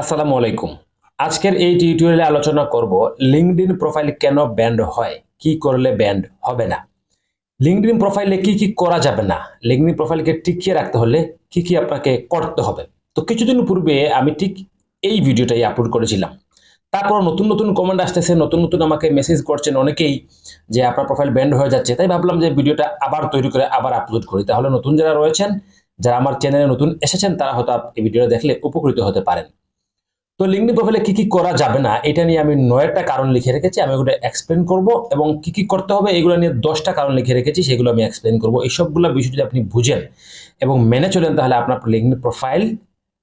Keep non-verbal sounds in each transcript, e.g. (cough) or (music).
আসসালামু আলাইকুম। আজকের এই টিউটোরিয়ালে আলোচনা করব লিঙ্কডইন প্রোফাইল কেন ব্যান্ড হয়? কি করলে ব্যান্ড হবে না? লিঙ্কডইন প্রোফাইলে কি কি করা যাবে না? লিঙ্কডইন প্রোফাইলকে টিকিয়ে রাখতে হলে কি কি আপনাকে করতে হবে? তো কিছুদিন পূর্বে আমি ঠিক এই ভিডিওটাই আপলোড করেছিলাম। তারপর নতুন নতুন কমেন্ট আসতেছে, নতুন নতুন আমাকে মেসেজ করছেন অনেকেই যে আপনার প্রোফাইল ব্যান্ড হয়ে যাচ্ছে। তাই ভাবলাম যে ভিডিওটা আবার তৈরি করে আবার আপলোড করি। তাহলে নতুন যারা রয়েছেন, যারা আমার চ্যানেলে নতুন এসেছেন, তারা হয়তো এই ভিডিওটা দেখলে উপকৃত হতে পারেন। তো লিঙ্কডিন প্রোফাইলে কি কি করা যাবে না, এটা নিয়ে আমি নয়টা কারণ লিখে রেখেছি, আমি ওগুলো এক্সপ্লেন করব এবং কি কি করতে হবে এগুলো নিয়ে দশটা কারণ লিখে রেখেছি, সেগুলো আমি এক্সপ্লেন করব। এই সবগুলো বিষয় যদি আপনি বুঝেন এবং মেনে চলেন, তাহলে আপনার লিঙ্কডিন প্রোফাইল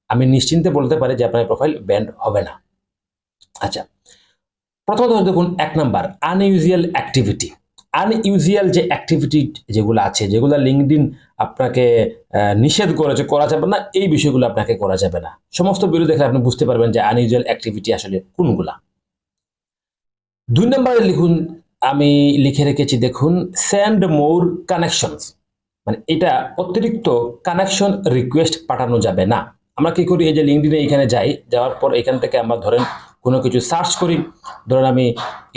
আমি নিশ্চিন্তে বলতে পারি যে আপনার প্রোফাইল ব্যান্ড হবে না। আচ্ছা প্রথমত দেখুন, এক নাম্বার আনইউজুয়াল অ্যাক্টিভিটি আনইউজুয়াল যে অ্যাক্টিভিটি যেগুলো আছে, যেগুলো লিঙ্কডিন আপনাকে নিষেধ করেছে, করা যাবে না, এই বিষয়গুলো আপনাকে করা যাবে না। সমস্ত ভিডিও দেখলে আপনি বুঝতে পারবেন যে আনইউজুয়াল অ্যাক্টিভিটি আসলে কোনগুলা। দুই নম্বরে লিখুন, আমি লিখে রেখেছি, দেখুন সেন্ড মোর কানেকশনস মানে এটা অতিরিক্ত কানেকশন রিকোয়েস্ট পাঠানো যাবে না। আমরা কি করি, এই যে লিঙ্কডিনে এখানে যাই, যাওয়ার পর এখান থেকে আমরা ধরেন কোনো কিছু সার্চ করি। ধরেন আমি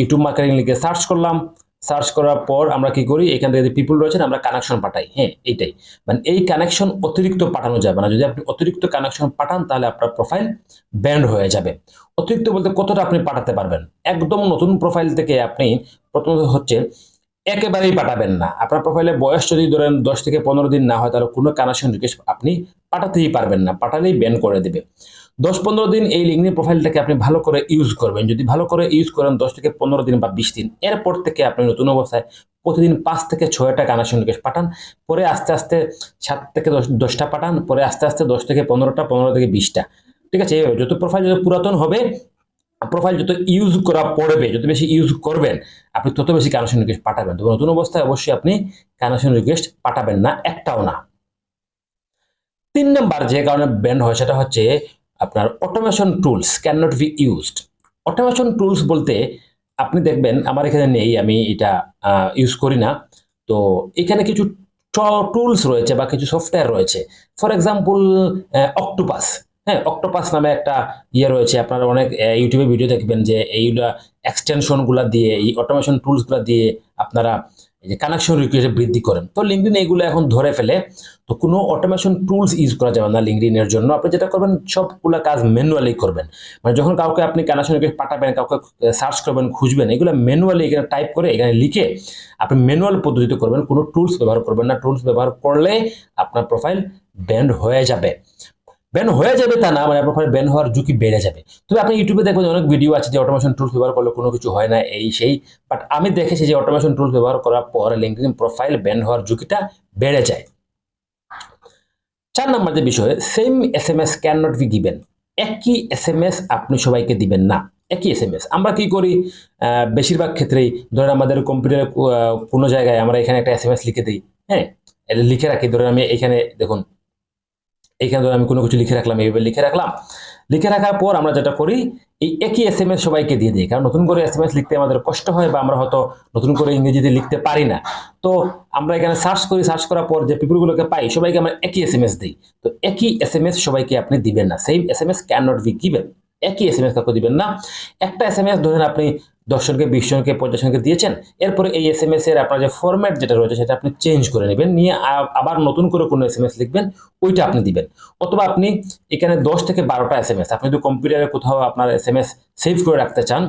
ইউটিউব মার্কেটিং লিখে সার্চ করলাম সার্চ করার পর আমরা কি করি? এখান থেকে যে পিপুল রয়েছেন, আমরা কানেকশন পাঠাই। হ্যাঁ এইটাই। মানে এই কানেকশন অতিরিক্ত পাঠানো যাবে না। যদি আপনি অতিরিক্ত কানেকশন পাঠান, তাহলে আপনার প্রোফাইল ব্যান্ড হয়ে যাবে। অতিরিক্ত বলতে কতটা আপনি পাঠাতে পারবেন? একদম নতুন প্রোফাইল থেকে আপনি প্রথমত হচ্ছে একেবারেই পাঠাবেন না। আপনার প্রোফাইলে বয়স যদি ধরেন দশ থেকে পনেরো দিন না হয়, তাহলে কোনো কানেকশন রিকোয়েস্ট আপনি পাঠাতেই পারবেন না। পাঠালেই ব্যান করে দেবে। দশ পনেরো দিন এই লিঙ্কডিন প্রোফাইলটাকে আপনি ভালো করে ইউজ করবেন। যদি ভালো করে ইউজ করেন দশ থেকে পনেরো দিন বা বিশ দিন, এরপর থেকে আপনি নতুন অবস্থায় প্রতিদিন পাঁচ থেকে ছয়টা কানেকশন রিকোয়েস্ট পাঠান, পরে আস্তে আস্তে সাত থেকে দশ, দশটা পাঠান, পরে আস্তে আস্তে দশ থেকে পনেরোটা, পনেরো থেকে বিশটা। ঠিক আছে? এইভাবে যত প্রোফাইল যত পুরাতন হবে প্রোফাইল যত ইউজ করা পড়বে, যত বেশি ইউজ করবেন, আপনি তত বেশি কানেকশন রিকোয়েস্ট পাঠাবেন। তবে নতুন অবস্থায় অবশ্যই আপনি কানেকশন রিকোয়েস্ট পাঠাবেন না, একটাও না। তিন নাম্বার যে কারণে ব্যান্ড হয়, সেটা হচ্ছে আপনার automation tools can not be used automation tools বলতে আপনি দেখবেন, আমার এখানে নেই, আমি এটা ইউজ করি না। তো এখানে কিছু টুলস রয়েছে বা কিছু সফটওয়্যার রয়েছে। ফর এক্সাম্পল অক্টোপাস হ্যাঁ অক্টোপাস নামে একটা ইয়ে রয়েছে। আপনারা অনেক ইউটিউবে ভিডিও দেখবেন যে এইগুলা এক্সটেনশনগুলো দিয়ে, এই অটোমেশন টুলসগুলো দিয়ে আপনারা এই যে কানেকশন রিকোয়েস্ট বৃদ্ধি করেন। তো লিঙ্কডিন এইগুলো এখন ধরে ফেলে। তো কোনো অটোমেশন টুলস ইউজ করা যাবে না লিঙ্কডিনের জন্য। আপনি যেটা করবেন, সবগুলো কাজ ম্যানুয়ালি করবেন। মানে যখন কাউকে আপনি কানেকশন রিকোয়েস্ট পাঠাবেন, কাউকে সার্চ করবেন, খুঁজবেন, এগুলো ম্যানুয়ালি এখানে টাইপ করে এখানে লিখে আপনি ম্যানুয়াল পদ্ধতিতে করবেন। কোনো টুলস ব্যবহার করবেন না। টুলস ব্যবহার করলে আপনার প্রোফাইল ব্যান্ড হয়ে যাবে। ব্যান হয়ে যাবে তা না মানে প্রোফাইল ব্যান হওয়ার ঝুঁকি বেড়ে যাবে। তবে আপনি ইউটিউবে দেখবেন অনেক ভিডিও আছে যে অটোমেশন টুলস ব্যবহার করলে কোনো কিছু হয় না, এই, সেই। বাট আমি দেখেছি যে অটোমেশন টুলস ব্যবহার করার পর লিঙ্কডিন প্রোফাইল ব্যান হওয়ার ঝুঁকিটা বেড়ে যায়। চার নম্বর যে বিষয়ে same S M S can not be given একই এস এম এস আপনি সবাইকে দিবেন না। একই এস এম এস আমরা কী করি? বেশিরভাগ ক্ষেত্রেই ধরেন আমাদের কম্পিউটারে কোনো জায়গায় আমরা এখানে একটা এস এম এস লিখে দিই। হ্যাঁ লিখে রাখি। ধরেন আমি এখানে, দেখুন এইখানে ধরে আমি কোনো কিছু লিখে রাখলাম, এইভাবে লিখে রাখলাম। লিখে রাখার পর আমরা যেটা করি, এই একই এস এম এস সবাইকে দিয়ে দিই, কারণ নতুন করে এস এম এস লিখতে আমাদের কষ্ট হয় বা আমরা হয়তো নতুন করে ইংরেজিতে লিখতে পারি না। তো আমরা এখানে সার্চ করি সার্চ করার পর যে পিপুলগুলোকে পাই, সবাইকে আমরা একই এস এম এস দিই। তো একই এস এম এস সবাইকে আপনি দিবেন না same S M S can not be given একই এস এম এস কাউকে দিবেন না। একটা এস এম এস ধরেন আপনি দশজনকে বিশ জনকে, পঞ্চাশ জনকে দিয়েছেন। এরপরে এই এস এম এস এর আপনার যে ফরম্যাট যেটা রয়েছে, সেটা আপনি চেঞ্জ করে নেবেন। নিয়ে আবার নতুন করে কোনো এস এম এস লিখবেন, ওইটা আপনি দিবেন। অথবা আপনি এখানে দশ থেকে বারোটা এস এম এস আপনি যদি কম্পিউটারে কোথাও আপনার এস এম এস সেভ করে রাখতে চান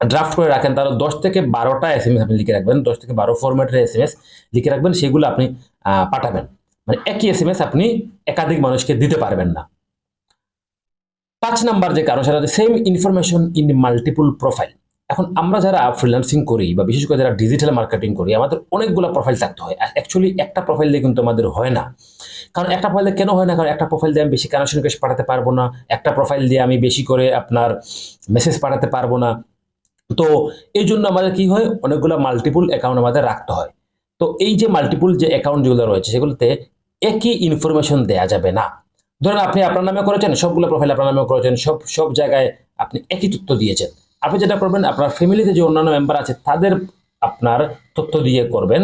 ড্রাফট করে রাখেন, তাহলে দশ থেকে বারোটা এস এম এস আপনি লিখে রাখবেন। দশ থেকে বারো ফরম্যাটের এস এম এস লিখে রাখবেন, সেগুলো আপনি পাঠাবেন। মানে একই এস এম এস আপনি একাধিক মানুষকে দিতে পারবেন না। পাঁচ নাম্বার যে কারণ, সেটা same information in multiple profile এখন আমরা যারা ফ্রিল্যান্সিং করি বা বিশেষ করে যারা ডিজিটাল মার্কেটিং করি, আমাদের অনেকগুলো প্রোফাইল থাকতে হয়। অ্যাকচুয়ালি একটা প্রোফাইল দিয়ে কিন্তু আমাদের হয় না। কারণ একটা প্রোফাইল কেন হয় না? কারণ একটা প্রোফাইল দিয়ে আমি বেশি কানেকশন রিকোয়েস্ট পাঠাতে পারব না। একটা প্রোফাইল দিয়ে আমি বেশি করে আপনার মেসেজ পাঠাতে পারব না। তো এই জন্য আমাদের কি হয়? অনেকগুলো মাল্টিপুল অ্যাকাউন্ট আমাদের রাখতে হয়। তো এই যে মাল্টিপুল যে অ্যাকাউন্ট যেগুলো রয়েছে, সেগুলোতে একই ইনফরমেশন দেয়া যাবে না। ধরেন আপনি আপনার নামে করেছেন, সবগুলো প্রোফাইল আপনার নামে করেছেন, সব সব জায়গায় আপনি একই তথ্য দিয়েছেন। আপনি যেটা করবেন, আপনার ফ্যামিলিতে যে অন্যান্য মেম্বার আছে, তাদের আপনার তথ্য দিয়ে করবেন।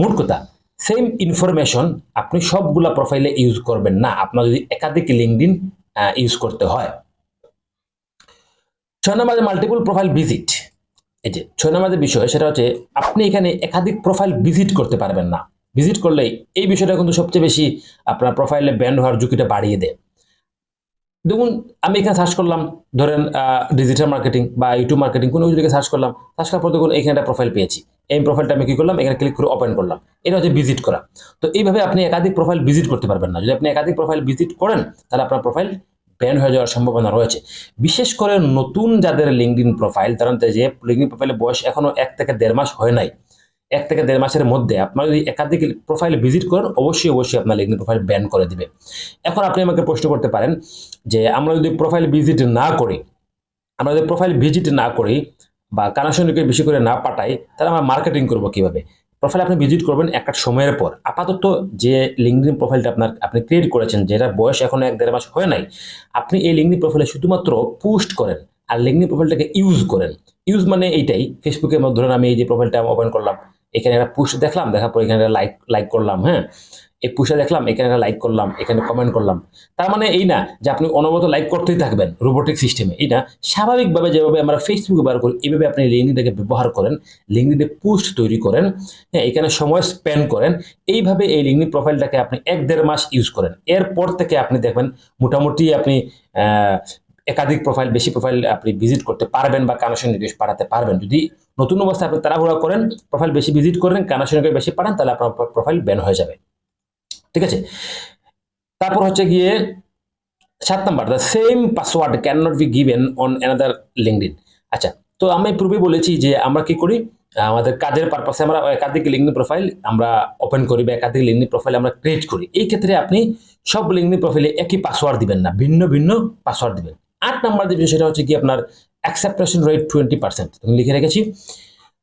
মোট কথা সেম ইনফরমেশন আপনি সবগুলা প্রোফাইলে ইউজ করবেন না। আপনার যদি একাধিক লিঙ্কডিন ইউজ করতে হয়। ছয় নম্বর মাল্টিপল প্রোফাইল ভিজিট এই যে, ছয় যে বিষয়, সেটা হচ্ছে আপনি এখানে একাধিক প্রোফাইল ভিজিট করতে পারবেন না। ভিজিট করলে এই বিষয়টা কিন্তু সবচেয়ে বেশি আপনার প্রোফাইলে ব্যান্ড হওয়ার ঝুঁকিটা বাড়িয়ে দেয়। দেখুন, আমি এখানে সার্চ করলাম, ধরেন ডিজিটাল মার্কেটিং বা ইউটিউব মার্কেটিং কোনো কিছু সার্চ করলাম সার্চ করার পর দেখুন, এখানে একটা প্রোফাইল পেয়েছি। এই প্রোফাইলটা আমি কী করলাম? এখানে ক্লিক করে ওপেন করলাম। এটা হচ্ছে ভিজিট করা। তো এইভাবে আপনি একাধিক প্রোফাইল ভিজিট করতে পারবেন না। যদি আপনি একাধিক প্রোফাইল ভিজিট করেন, তাহলে আপনার প্রোফাইল ব্যান হয়ে যাওয়ার সম্ভাবনা রয়েছে। বিশেষ করে নতুন যাদের লিঙ্কডিন প্রোফাইল তারা যে লিঙ্কডিন প্রোফাইলের বয়স এখনও এক থেকে দেড় মাস হয় নাই এক থেকে দেড় মাসের মধ্যে আপনার যদি একাধিক প্রোফাইল ভিজিট করেন, অবশ্যই অবশ্যই আপনার লিঙ্কডিন প্রোফাইল ব্যান করে দিবে। এখন আপনি আমাকে প্রশ্ন করতে পারেন যে, আমরা যদি প্রোফাইল ভিজিট না করি, আমরা যদি প্রোফাইল ভিজিট না করি বা কানেকশনকে বেশি করে না পাঠাই, তাহলে আমরা মার্কেটিং করব কীভাবে? প্রোফাইল আপনি ভিজিট করবেন একটা সময়ের পর। আপাতত যে লিঙ্কডিন প্রোফাইলটা আপনার, আপনি ক্রিয়েট করেছেন যেটা বয়স এখন এক দেড় মাস হয় নাই, আপনি এই লিঙ্কডিন প্রোফাইলে শুধুমাত্র পোস্ট করেন আর লিঙ্কডিন প্রোফাইলটাকে ইউজ করেন। ইউজ মানে এইটাই ফেসবুকের মধ্যে আমি এই যে প্রোফাইলটা ওপেন করলাম এখানে একটা পুশ দেখলাম, দেখার পর এখানে লাইক লাইক করলাম হ্যাঁ? এই পুষে দেখলাম, এখানে একটা লাইক করলাম, এখানে কমেন্ট করলাম। তার মানে এই না যে আপনি অনবরত লাইক করতেই থাকবেন রোবোটিক সিস্টেমে এই না। স্বাভাবিকভাবে যেভাবে আমরা ফেসবুক ব্যবহার করি, এইভাবে আপনি লিঙ্কডিনটাকে ব্যবহার করেন লিঙ্কডিনে পোস্ট তৈরি করেন হ্যাঁ? এখানে সময় স্পেন্ড করেন, এইভাবে এই লিঙ্কডিন প্রোফাইলটাকে আপনি এক দেড় মাস ইউজ করেন। এরপর থেকে আপনি দেখবেন মোটামুটি আপনি একাধিক প্রোফাইল বেশি প্রোফাইল আপনি ভিজিট করতে পারবেন বা কানেকশন রিকোয়েস্ট পাঠাতে পারবেন। যদি নতুন অবস্থায় আপনি তাড়াহুড়া করেন প্রোফাইল বেশি ভিজিট করেন কানেকশন রিকোয়েস্ট বেশি পাঠান, তাহলে আপনার প্রোফাইল ব্যান হয়ে যাবে। ঠিক আছে? তারপর হচ্ছে গিয়ে সাত number the same password can not be given on another LinkedIn আচ্ছা তো আমি পূর্বে বলেছি যে আমরা কি করি? আমাদের কাজের পারপাসে আমরা একাধিক লিঙ্কডিন প্রোফাইল আমরা ওপেন করি বা একাধিক লিঙ্কডিন প্রোফাইল আমরা ক্রিয়েট করি। এই ক্ষেত্রে আপনি সব লিঙ্কডিন প্রোফাইলে একই পাসওয়ার্ড দিবেন না, ভিন্ন ভিন্ন পাসওয়ার্ড দিবেন। আট নাম্বার যে সেটা হচ্ছে কি আপনার অ্যাকসেপ্টেশন রেট টোয়েন্টি পার্সেন্ট লিখে রেখেছি।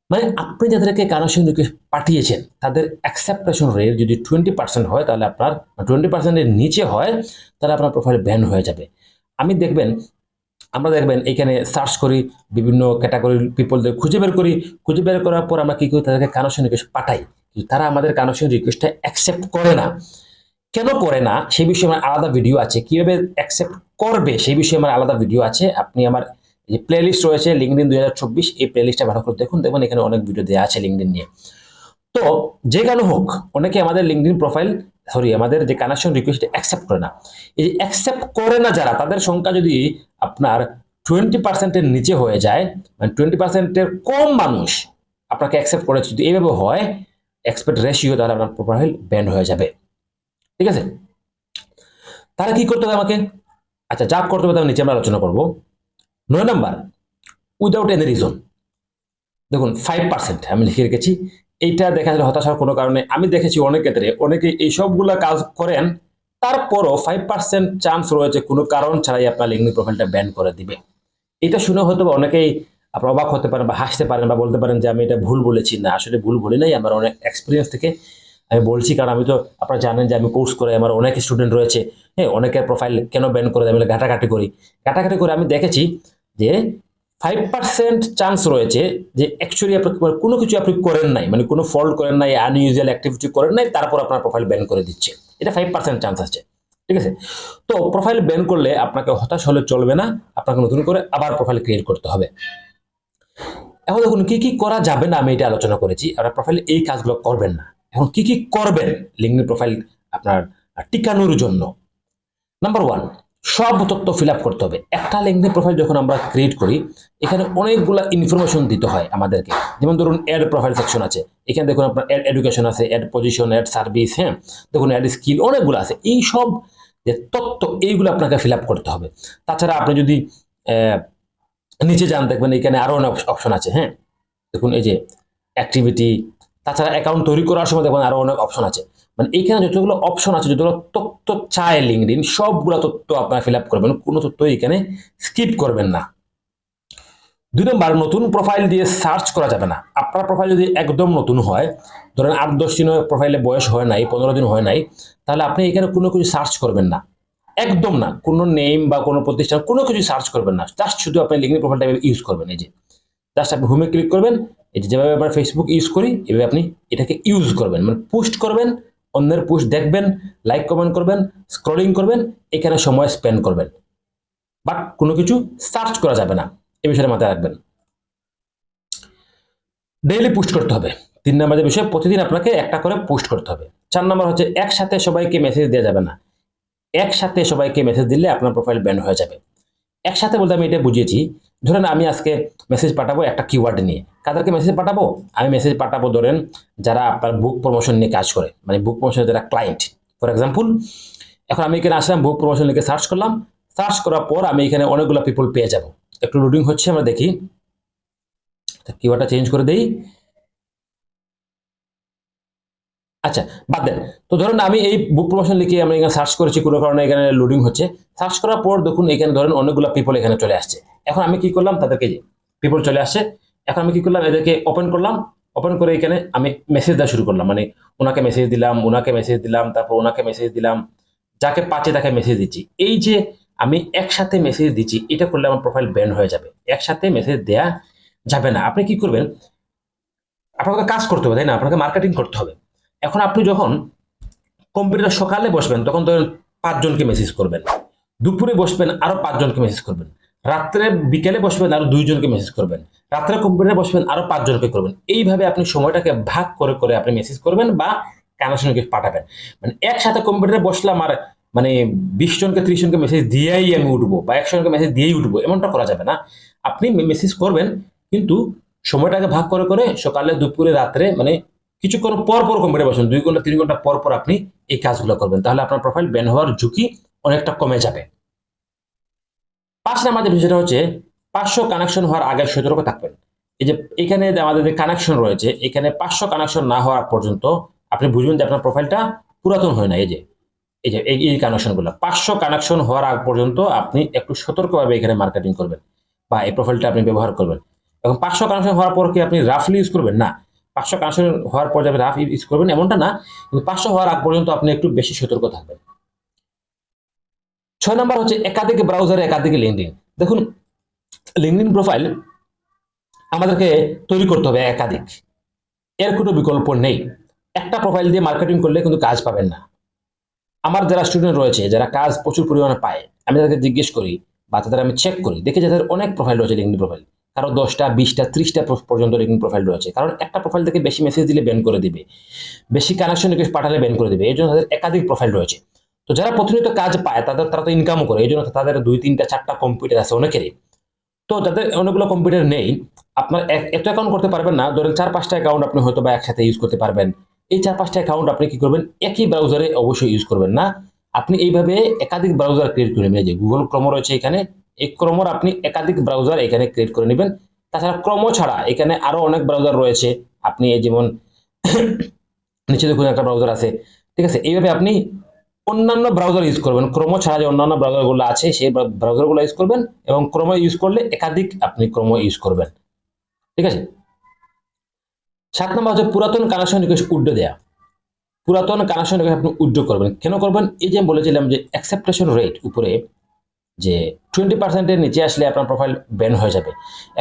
মানে আপনি যাদেরকে কানেকশন রিকোয়েস্ট পাঠিয়েছেন, তাদের অ্যাকসেপ্টেশন রেট যদি টোয়েন্টি পার্সেন্ট হয়, তাহলে আপনার টোয়েন্টি পার্সেন্টের নিচে হয়, তাহলে আপনার প্রোফাইল ব্যান হয়ে যাবে। আমি দেখবেন, আমরা দেখবেন এখানে সার্চ করি, বিভিন্ন ক্যাটাগরির পিপলদের খুঁজে বের করি। খুঁজে বের করার পর আমরা কী করি? তাদেরকে কানেকশন রিকোয়েস্ট পাঠাই। কিন্তু তারা আমাদের কানেকশন রিকোয়েস্টটা অ্যাকসেপ্ট করে না। কেন করে না? সেই বিষয়ে আমার আলাদা ভিডিও আছে। কীভাবে অ্যাকসেপ্ট করবে? সেই বিষয়ে আমার আলাদা ভিডিও আছে। আপনি আমার যে প্লে লিস্ট রয়েছে লিঙ্কডিন দুই হাজার চব্বিশ, এই প্লে লিস্টটা ভালো করে দেখুন। দেখুন, এখানে অনেক ভিডিও দেওয়া আছে লিঙ্কডিন নিয়ে। তো যে কেন হোক, অনেকে আমাদের লিঙ্কডিন প্রোফাইল সরি আমাদের যে কানেকশন রিকোয়েস্ট অ্যাকসেপ্ট করে না। এই যে অ্যাকসেপ্ট করে না যারা, তাদের সংখ্যা যদি আপনার টোয়েন্টি পার্সেন্টের নিচে হয়ে যায় মানে টোয়েন্টি পার্সেন্টের কম মানুষ আপনাকে অ্যাকসেপ্ট করেছে, যদি এইভাবে হয় এক্সপেক্ট রেশিও তাহলে আপনার প্রোফাইল ব্যান্ড হয়ে যাবে। ঠিক আছে? তাহলে কি করতে হবে আমাকে? আচ্ছা যা করতে হবে তার নিচে আমরা আলোচনা করব। নয় নাম্বার উইদাউট এনি রিজন দেখুন ফাইভ পার্সেন্ট আমি লিখে রেখেছি। এইটা দেখা যায় হতাশার কোনো কারণে। আমি দেখেছি অনেক ক্ষেত্রে, অনেকে এই সবগুলা কাজ করেন, তারপরও ফাইভ পার্সেন্ট চান্স রয়েছে, কোনো কারণ ছাড়াই আপনার লিঙ্কডিন প্রোফাইলটা ব্যান করে দিবে। এটা শুনে হয়তো অনেকেই আপনার অবাক হতে পারেন বা হাসতে পারেন বা বলতে পারেন যে, আমি এটা ভুল বলেছি। না, আসলে ভুল বলি নাই, আমার অনেক এক্সপিরিয়েন্স থেকে আমি বলছি, কারণ আমি তো, আপনারা জানেন যে আমি কোর্স করে আমার অনেক স্টুডেন্ট রয়েছে। হ্যাঁ অনেকের প্রোফাইল কেন ব্যান করে আমি ঘাটাঘাটি করি। ঘাটাঘাটি করে আমি দেখেছি যে ফাইভ পার্সেন্ট চান্স রয়েছে যে অ্যাকচুয়ালি আপনি কোনো কিছু আপনি করেন নাই। মানে কোনো ফল্ট করেন নাই আনইউজুয়াল অ্যাক্টিভিটি করেন নাই, তারপর আপনার প্রোফাইল ব্যান করে দিচ্ছে। এটা ফাইভ পার্সেন্ট চান্স আছে। ঠিক আছে? তো প্রোফাইল ব্যান করলে আপনাকে হতাশ হলে চলবে না, আপনাকে নতুন করে আবার প্রোফাইল ক্রিয়েট করতে হবে। এখন দেখুন, কি কি করা যাবে না আমি এটা আলোচনা করেছি। আপনার প্রোফাইলে এই কাজগুলো করবেন না। এখন কি কি করবেন লিঙ্কডিন প্রোফাইল আপনার টিকানোর জন্য? নাম্বার ওয়ান সব তথ্য ফিল করতে হবে। একটা লিঙ্কডিন প্রোফাইল যখন আমরা ক্রিয়েট করি, এখানে অনেকগুলো ইনফরমেশন দিতে হয় আমাদেরকে। যেমন ধরুন অ্যাড প্রোফাইল সেকশন আছে। এখানে দেখুন আপনার অ্যাড এডুকেশন আছে অ্যাড পজিশন অ্যাড সার্ভিস হ্যাঁ? দেখুন অ্যাড স্কিল অনেকগুলো আছে। এই সব যে তথ্য, এইগুলো আপনাকে ফিল করতে হবে। তাছাড়া আপনি যদি নিচে যান, দেখবেন এখানে আরও অনেক অপশন আছে হ্যাঁ? দেখুন এই যে অ্যাক্টিভিটি তাছাড়া অ্যাকাউন্ট তৈরি করার সময় দেখবেন আরও অনেক অপশন আছে। মানে এইখানে যতগুলো অপশন আছে, যতগুলো তথ্য চায় লিঙ্কডিন সবগুলো তথ্য আপনারা ফিল আপ করবেন। কোনো তথ্য এখানে স্কিপ করবেন না। দুই নম্বর, নতুন প্রোফাইল দিয়ে সার্চ করা যাবে না। আপনার প্রোফাইল যদি একদম নতুন হয়, ধরেন আট দশ দিন প্রোফাইলে বয়স হয় নাই, পনেরো দিন হয় নাই, তাহলে আপনি এখানে কোনো কিছু সার্চ করবেন না। একদম না। কোনো নেম বা কোনো প্রতিষ্ঠান, কোনো কিছু সার্চ করবেন না। জাস্ট শুধু আপনি লিঙ্কডিন প্রোফাইলটা ইউজ করবেন, এই যে। জাস্ট আপনি হোমে ক্লিক করবেন যে যেভাবে আমরা ফেসবুক ইউজ করি, এভাবে আপনি এটাকে ইউজ করবেন। মানে পোস্ট করবেন, অন্যের পোস্ট দেখবেন লাইক কমেন্ট করবেন স্ক্রলিং করবেন, এখানে সময় স্পেন্ড করবেন। বাট কোনো কিছু সার্চ করা যাবে না এই বিষয়টা মাথায় রাখবেন। ডেইলি পোস্ট করতে হবে। তিন নম্বর যে বিষয়, প্রতিদিন আপনাকে একটা করে পোস্ট করতে হবে। চার নম্বর হচ্ছে, একসাথে সবাইকে মেসেজ দেওয়া যাবে না। একসাথে সবাইকে মেসেজ দিলে আপনার প্রোফাইল ব্যান হয়ে যাবে। একসাথে বলতে আমি এটা বুঝিয়েছি ধরেন আমি আজকে মেসেজ পাঠাবো একটা কিওয়ার্ড নিয়ে। কাদেরকে মেসেজ পাঠাবো? আমি মেসেজ পাঠাবো ধরেন যারা আপনার বুক প্রমোশন নিয়ে কাজ করে মানে বুক প্রমোশনের যারা ক্লায়েন্ট ফর এক্সাম্পল এখন আমি এখানে আসলাম বুক প্রমোশন লিখে সার্চ করলাম। সার্চ করার পর আমি এখানে অনেকগুলো পিপল পেয়ে যাব। একটু লোডিং হচ্ছে, আমরা দেখি। কিওয়ার্ডটা চেঞ্জ করে দেই। আচ্ছা বাদ দেন। তো ধরুন আমি এই বুক প্রমোশন লিখে আমি এখানে সার্চ করেছি, কোনো কারণে এখানে লোডিং হচ্ছে। সার্চ করার পর দেখুন এখানে ধরেন অনেকগুলো পিপল এখানে চলে আসছে। এখন আমি কি করলাম? তাদেরকে যে পিপল চলে আসছে। এখন আমি কি করলাম? এদেরকে ওপেন করলাম। ওপেন করে এখানে আমি মেসেজ দেওয়া শুরু করলাম। মানে ওনাকে মেসেজ দিলাম, ওনাকে মেসেজ দিলাম, তারপর ওনাকে মেসেজ দিলাম, যাকে পাচ্ছে তাকে মেসেজ দিচ্ছি। এই যে আমি একসাথে মেসেজ দিচ্ছি, এটা করলে আমার প্রোফাইল ব্যান হয়ে যাবে। একসাথে মেসেজ দেয়া যাবে না। আপনি কি করবেন? আপনাকে কাজ করতে হবে, তাই না? আপনাকে মার্কেটিং করতে হবে। এখন আপনি যখন কম্পিউটার সকালে বসবেন, তখন ধরেন পাঁচজনকে মেসেজ করবেন। দুপুরে বসবেন আরও পাঁচজনকে মেসেজ করবেন। রাত্রে, বিকেলে বসবেন, আরও দুইজনকে মেসেজ করবেন। রাত্রে কম্পিউটারে বসবেন, আরও পাঁচজনকে করবেন। এইভাবে আপনি সময়টাকে ভাগ করে করে আপনি মেসেজ করবেন বা কানেকশনকে পাঠাবেন। মানে একসাথে কম্পিউটারে বসলাম আর মানে বিশ জনকে, ত্রিশ জনকে মেসেজ দিয়েই আমি উঠবো বা একশো জনকে মেসেজ দিয়েই উঠবো, এমনটা করা যাবে না। আপনি মেসেজ করবেন, কিন্তু সময়টাকে ভাগ করে করে সকালে, দুপুরে, রাত্রে মানে কিছুক্ষণ পর পর কম্পিউটারে বসেন দুই ঘণ্টা, তিন ঘণ্টা পর পর আপনি এই কাজগুলো করবেন। তাহলে আপনার প্রোফাইল ব্যান হওয়ার ঝুঁকি অনেকটা কমে যাবে। পাঁচ নাম্বার বিষয়টা হচ্ছে, পাঁচশো কানেকশন হওয়ার আগে সতর্ক থাকবেন। এই যে এখানে আমাদের যে কানেকশন রয়েছে, এখানে পাঁচশো কানেকশন না হওয়ার পর্যন্ত আপনি বুঝবেন যে আপনার প্রোফাইলটা পুরাতন হয় না এই যে এই যে, এই এই কানেকশনগুলো পাঁচশো কানেকশন হওয়ার আগ পর্যন্ত আপনি একটু সতর্কভাবে এখানে মার্কেটিং করবেন বা এই প্রোফাইলটা আপনি ব্যবহার করবেন। এবং পাঁচশো কানেকশন হওয়ার পর কি আপনি রাফলি ইউজ করবেন? না। পাঁচশো কানেকশন হওয়ার পর যাবে রাফ ইউজ করবেন, এমনটা না, কিন্তু পাঁচশো হওয়ার আগ পর্যন্ত আপনি একটু বেশি সতর্ক থাকবেন। ছয় নম্বর হচ্ছে একাধিক ব্রাউজারে একাধিক লিঙ্কডিন দেখুন লিঙ্কডিন প্রোফাইল আমাদেরকে তৈরি করতে হবে একাধিক। এর কোনো বিকল্প নেই। একটা প্রোফাইল দিয়ে মার্কেটিং করলে কিন্তু কাজ পাবেন না। আমার যারা স্টুডেন্ট রয়েছে, যারা কাজ প্রচুর পরিমাণে পায়, আমি তাদেরকে জিজ্ঞেস করি বা তাদের আমি চেক করি। দেখি যাদের অনেক প্রোফাইল রয়েছে লিঙ্কডিন প্রোফাইল কারও দশটা, বিশটা, ত্রিশটা পর্যন্ত লিঙ্কডিন প্রোফাইল রয়েছে। কারণ একটা প্রোফাইল থেকে বেশি মেসেজ দিলে ব্যান করে দিবে। বেশি কানেকশন রিকোয়েস্ট পাঠালে ব্যান করে দিবে। এই জন্য তাদের একাধিক প্রোফাইল রয়েছে। তো যারা প্রতিনিয়ত কাজ পায়, তাদের তারা তো ইনকামও করে। এই জন্য তাদের দুই, তিনটা, চারটা কম্পিউটার আছে অনেকেরই। তো যাদের অনেকগুলো কম্পিউটার নেই, আপনার এক- একটা অ্যাকাউন্ট করতে পারবেন না। ধরেন চার, পাঁচটা অ্যাকাউন্ট আপনি হয়তো বা একসাথে ইউজ করতে পারবেন। এই চার, পাঁচটা অ্যাকাউন্ট আপনি কি করবেন? একই ব্রাউজারে অবশ্যই ইউজ করবেন না। আপনি এইভাবে একাধিক ব্রাউজার ক্রিয়েট করে নেবেন যে গুগল ক্রম রয়েছে এখানে এই ক্রমর আপনি একাধিক ব্রাউজার এখানে ক্রিয়েট করে নেবেন। তাছাড়া ক্রম ছাড়া এখানে আরও অনেক ব্রাউজার রয়েছে। আপনি এই যেমন (coughs) নিচে দেখুন একটা ব্রাউজার আছে। ঠিক আছে? এইভাবে আপনি অন্যান্য ব্রাউজার ইউজ করবেন। ক্রম ছাড়া যে অন্যান্য ব্রাউজারগুলো আছে, সেই ব্রাউজারগুলো ইউজ করবেন এবং ক্রম ইউজ করলে একাধিক আপনি ক্রম ইউজ করবেন। ঠিক আছে? সাত নম্বর হচ্ছে পুরাতন কানেকশন রিকোয়েস্ট উড্ডো দেয়া। পুরাতন কানেকশন রিকোয়েস্ট আপনি উড্ডো করবেন। কেন করবেন? এই যে বলেছিলাম যে অ্যাকসেপ্টেশন রেট উপরে যে টোয়েন্টি পার্সেন্টের নিচে আসলে আপনার প্রোফাইল ব্যান হয়ে যাবে।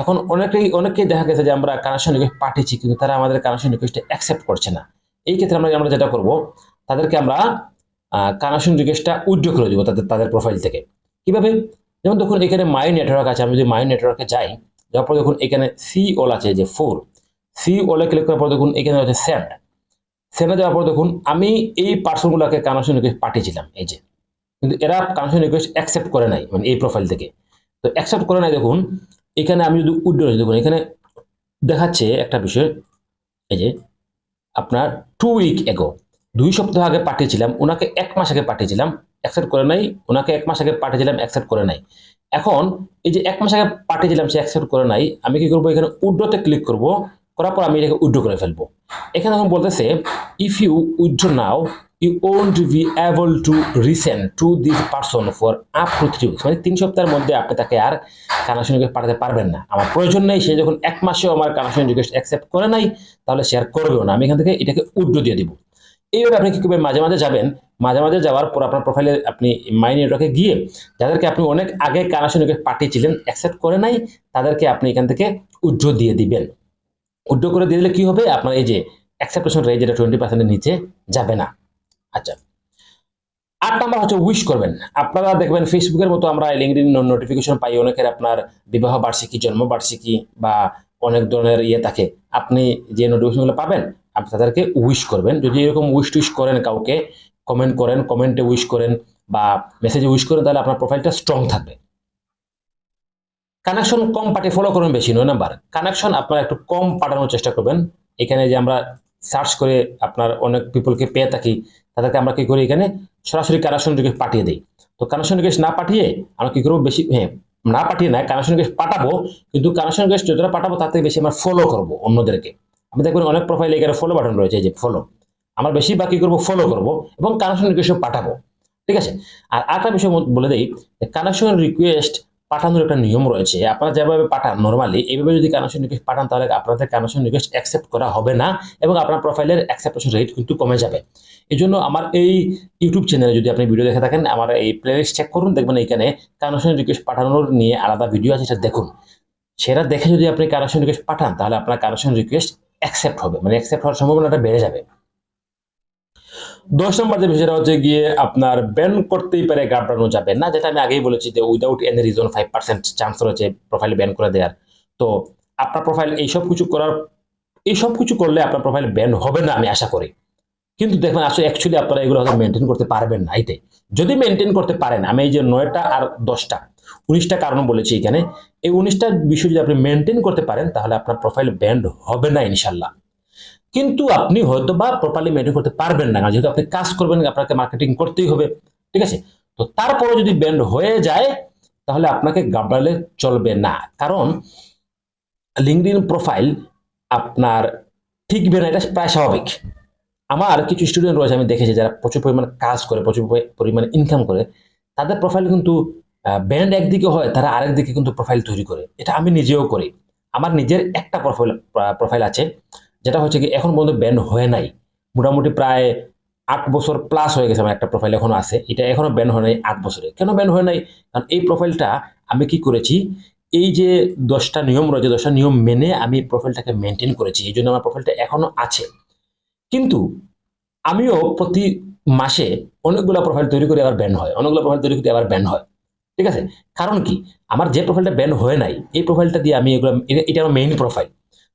এখন অনেকেই অনেকেই দেখা গেছে যে আমরা কানেকশন রিকোয়েস্ট পাঠিয়েছি কিন্তু তারা আমাদের কানেকশন রিকোয়েস্টে অ্যাকসেপ্ট করছে না। এই ক্ষেত্রে আমরা আমরা যেটা করব, তাদেরকে আমরা কানেকশন রিকোয়েস্টটা উইথড্র করে দিব তাদের তাদের প্রোফাইল থেকে। কীভাবে? যেমন দেখুন এখানে মাই নেটওয়ার্ক আছে, আমি যদি মাই নেটওয়ার্কে যাই, যাওয়ার পর দেখুন এখানে সি ওল আছে যে ফোর সি ওলে ক্লিক করার পর দেখুন এখানে হচ্ছে সেন্ড সেন্ডে যাওয়ার পর দেখুন আমি এই পার্সনগুলোকে কানেকশন রিকোয়েস্ট পাঠিয়েছিলাম, এই যে। কিন্তু এরা কানেকশন রিকোয়েস্ট অ্যাকসেপ্ট করে নাই মানে এই প্রোফাইল থেকে। তো অ্যাকসেপ্ট করে নাই দেখুন, এখানে আমি যদি উইথড্র দেখুন, এখানে দেখাচ্ছে একটা বিষয়, এই যে আপনার টু উইক এগো দুই সপ্তাহ আগে পাঠিয়েছিলাম, ওনাকে এক মাস আগে পাঠিয়েছিলাম অ্যাকসেপ্ট করে নাই, ওনাকে এক মাস আগে পাঠিয়েছিলাম অ্যাকসেপ্ট করে নাই। এখন এই যে এক মাস আগে পাঠিয়েছিলাম, সে অ্যাকসেপ্ট করে নাই, আমি কি করব, এখানে উইড্রোতে ক্লিক করব, করার পর আমি এটাকে উইড্রো করে ফেলব। এখানে এখন বলতেছে if you withdraw now you won't be able to resend to this person for up to three weeks মানে তিন সপ্তাহের মধ্যে আপনি তাকে আর কানেকশন রিকোয়েস্ট পাঠাতে পারবেন না। আমার প্রয়োজন নেই, সে যখন এক মাসেও আমার কানেকশন রিকোয়েস্ট অ্যাকসেপ্ট করে নাই, তাহলে শেয়ার করবেও না। আমি এখান থেকে এটাকে উইড্রো দিয়ে দিব। এইভাবে আপনি কি করবেন? মাঝে মাঝে যাবেন। মাঝে মাঝে যাওয়ার পর আপনার প্রোফাইলে আপনি মাই নেটওয়ার্কে গিয়ে যাদেরকে আপনি অনেক আগে কানেকশন রিকোয়েস্ট পাঠিয়েছিলেন অ্যাকসেপ্ট করে নাই, তাদেরকে আপনি এখান থেকে উইড্রো দিয়ে দিবেন। উইড্রো করে দিয়ে দিলে কী হবে? আপনার এই যে অ্যাকসেপ্টেশন রেট যেটা টোয়েন্টি পার্সেন্টের নিচে যাবে না। আচ্ছা। আট নাম্বার হচ্ছে উইশ করবেন। আপনারা দেখবেন ফেসবুকের মতো আমরা লিঙ্কডিন নোটিফিকেশন পাই, অনেকের আপনার বিবাহ বার্ষিকী জন্মবার্ষিকী বা অনেক ধরনের ইয়ে থাকে। আপনি যে নোটিফিকেশনগুলো পাবেন, আপনি তাদেরকে উইশ করবেন। যদি এরকম উইশ টুইশ করেন কাউকে কমেন্ট করেন কমেন্টে উইশ করেন বা মেসেজে উইশ করেন, তাহলে আপনার প্রোফাইলটা স্ট্রং থাকবে। কানেকশন কম পাঠিয়ে ফলো করবেন বেশি, নয় নাম্বার কানেকশন আপনারা একটু কম পাঠানোর চেষ্টা করবেন। এখানে যে আমরা সার্চ করে আপনার অনেক পিপলকে পেয়ে থাকি, তাদেরকে আমরা কী করি এখানে? সরাসরি কানেকশন রিকোয়েস্ট পাঠিয়ে দিই। তো কানেকশন রিকোয়েস্ট না পাঠিয়ে আমরা কি করব? বেশি হ্যাঁ না পাঠিয়ে না কানেকশন রিকোয়েস্ট পাঠাবো, কিন্তু কানেকশন রিকোয়েস্ট যতটা পাঠাবো থেকে বেশি আমরা ফলো করব অন্যদেরকে। আপনি দেখবেন অনেক প্রোফাইলে এখানে ফলো বাটন রয়েছে যে ফলো আমরা বেশি বাকি করব? ফলো করব এবং কানেকশন রিকোয়েস্ট পাঠাবো। ঠিক আছে? আর আরেকটা বিষয় বলে দিই কানেকশন রিকোয়েস্ট পাঠানোর একটা নিয়ম রয়েছে। আপনারা যেভাবে পাঠান নর্মালি এইভাবে যদি কানেকশন রিকোয়েস্ট পাঠান, তাহলে আপনাদের কানেকশন রিকোয়েস্ট অ্যাকসেপ্ট করা হবে না এবং আপনার প্রোফাইলের অ্যাকসেপ্টেশন রেট কিন্তু কমে যাবে। এই জন্য আমার এই ইউটিউব চ্যানেলে যদি আপনি ভিডিও দেখে থাকেন, আমার এই প্লেলিস্ট চেক করুন, দেখবেন এখানে কানেকশন রিকোয়েস্ট পাঠানোর নিয়ে আলাদা ভিডিও আছে, সেটা দেখুন। সেটা দেখে যদি আপনি কানেকশন রিকোয়েস্ট পাঠান, তাহলে আপনার কানেকশন রিকোয়েস্ট অ্যাকসেপ্ট হবে। মানে অ্যাকসেপ্ট হওয়ার সম্ভাবনাটা বেড়ে যাবে। দশ নম্বর যে বিষয়টা হচ্ছে গিয়ে আপনার ব্যান করতেই পারে গাবড়ানো যাবে। না, যেটা আমি আগেই বলেছি যে without any reason five percent chance রয়েছে প্রোফাইল ব্যান করে দেওয়ার। তো আপনার প্রোফাইল এইসব কিছু করার এইসব কিছু করলে আপনার প্রোফাইল ব্যান হবে না, আমি আশা করি। কিন্তু দেখবেন, আসলে অ্যাকচুয়ালি আপনারা এগুলো হয়তো মেনটেন করতে পারবেন না এটাই যদি মেনটেন করতে পারেন, আমি এই যে নয়টা আর দশটা, উনিশটা কারণ বলেছি এখানে। এই উনিশটা বিষয় যদি আপনি মেনটেন করতে পারেন, তাহলে আপনার প্রোফাইল ব্যান্ড হবে না, ইনশাল্লাহ। কিন্তু আপনি হয়তো বা প্রপারলি মেনটেন করতে পারবেন না। যেহেতু আপনি কাজ করবেন, আপনাকে মার্কেটিং করতেই হবে, ঠিক আছে? তো তারপরে যদি ব্যান্ড হয়ে যায়, তাহলে আপনাকে গাবড়ালে চলবে না। কারণ লিঙ্কডিন প্রোফাইল আপনার ঠিকবে না, এটা প্রায় স্বাভাবিক। আমার কিছু স্টুডেন্ট রয়েছে, আমি দেখেছি, যারা প্রচুর পরিমাণ কাজ করে, প্রচুর পরিমাণে ইনকাম করে, তাদের প্রোফাইল কিন্তু ব্যান্ড একদিকে হয়, তারা আরেক দিকে কিন্তু প্রোফাইল তৈরি করে। এটা আমি নিজেও করি। আমার নিজের একটা প্রোফাইল প্রোফাইল আছে। যেটা হচ্ছে কি এখন পর্যন্ত ব্যান্ড হয়ে নাই। মোটামুটি প্রায় আট বছর প্লাস হয়ে গেছে আমার একটা প্রোফাইল এখনও আছে। এটা এখনও ব্যান হয় নাই আট বছরে। কেন ব্যান হয় নাই? কারণ এই প্রোফাইলটা আমি কি করেছি? এই যে দশটা নিয়ম রয়েছে, দশটা নিয়ম মেনে আমি প্রোফাইলটাকে মেনটেন করেছি। এই জন্য আমার প্রোফাইলটা এখনও আছে। কিন্তু আমিও প্রতি মাসে অনেকগুলো প্রোফাইল তৈরি করে আবার ব্যান হয়। অনেকগুলো প্রোফাইল তৈরি করে আবার ব্যান হয়। ঠিক আছে? কারণ কি? আমার যে প্রোফাইলটা ব্যান হয়ে নাই, এই প্রোফাইলটা দিয়ে আমি এগুলো এটা আমার মেইন প্রোফাইল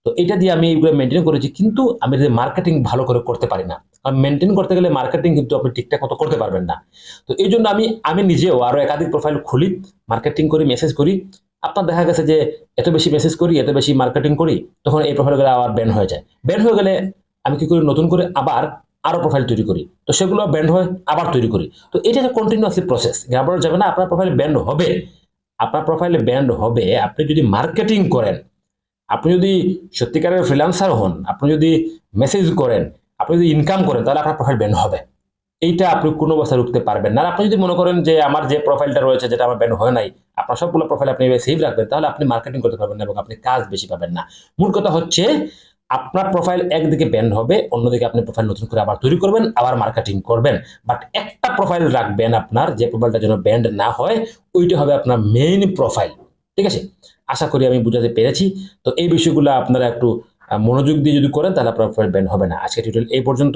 তো এটা দিয়ে আমি এইগুলো মেনটেন করেছি, কিন্তু আমি যদি মার্কেটিং ভালো করে করতে পারি না, কারণ মেনটেন করতে গেলে মার্কেটিং কিন্তু আপনি ঠিকঠাক মতো করতে পারবেন না। তো এই জন্য আমি আমি নিজেও আরও একাধিক প্রোফাইল খুলি মার্কেটিং করি মেসেজ করি। আপনার দেখা গেছে যে এত বেশি মেসেজ করি, এত বেশি মার্কেটিং করি, তখন এই প্রোফাইলগুলো আবার ব্যান হয়ে যায়। ব্যান হয়ে গেলে আমি কি করি? নতুন করে আবার আরও প্রোফাইল তৈরি করি। তো সেগুলো ব্যান্ড হয় আবার তৈরি করি। তো এটা একটা কন্টিনিউয়াসলি প্রসেস গাবড় যাবে না, আপনার প্রোফাইল ব্যান্ড হবে। আপনার প্রোফাইলে ব্যান্ড হবে, আপনি যদি মার্কেটিং করেন আপনি যদি সত্যিকারের ফ্রিলান্সার হন, আপনি যদি মেসেজ করেন, আপনি যদি ইনকাম করেন, তাহলে আপনার প্রোফাইল ব্যান্ড হবে। এইটা আপনি কোনো অবস্থায় রুখতে পারবেন না। আপনি যদি মনে করেন যে আমার যে প্রোফাইলটা রয়েছে, যেটা আমার ব্যান্ড হয় নাই, আপনার সবগুলো প্রোফাইল আপনি সেভ রাখবেন, তাহলে আপনি মার্কেটিং করতে পারবেন না এবং আপনি কাজ বেশি পাবেন না। মূল কথা হচ্ছে, আপনার প্রোফাইল একদিকে ব্যান্ড হবে, অন্যদিকে আপনি প্রোফাইল নতুন করে আবার তৈরি করবেন, আবার মার্কেটিং করবেন। বাট একটা প্রোফাইল রাখবেন আপনার, যে প্রোফাইলটা যেন ব্যান্ড না হয়, ওইটা হবে আপনার মেইন প্রোফাইল ঠিক আছে? আশা করি আমি বুঝাতে পেরেছি। তো এই বিষয়গুলো আপনারা একটু মনোযোগ দিয়ে যদি করেন তাহলে আপনার ব্যান্ড হবে না। আজকে টিউটোরিয়াল এই পর্যন্ত।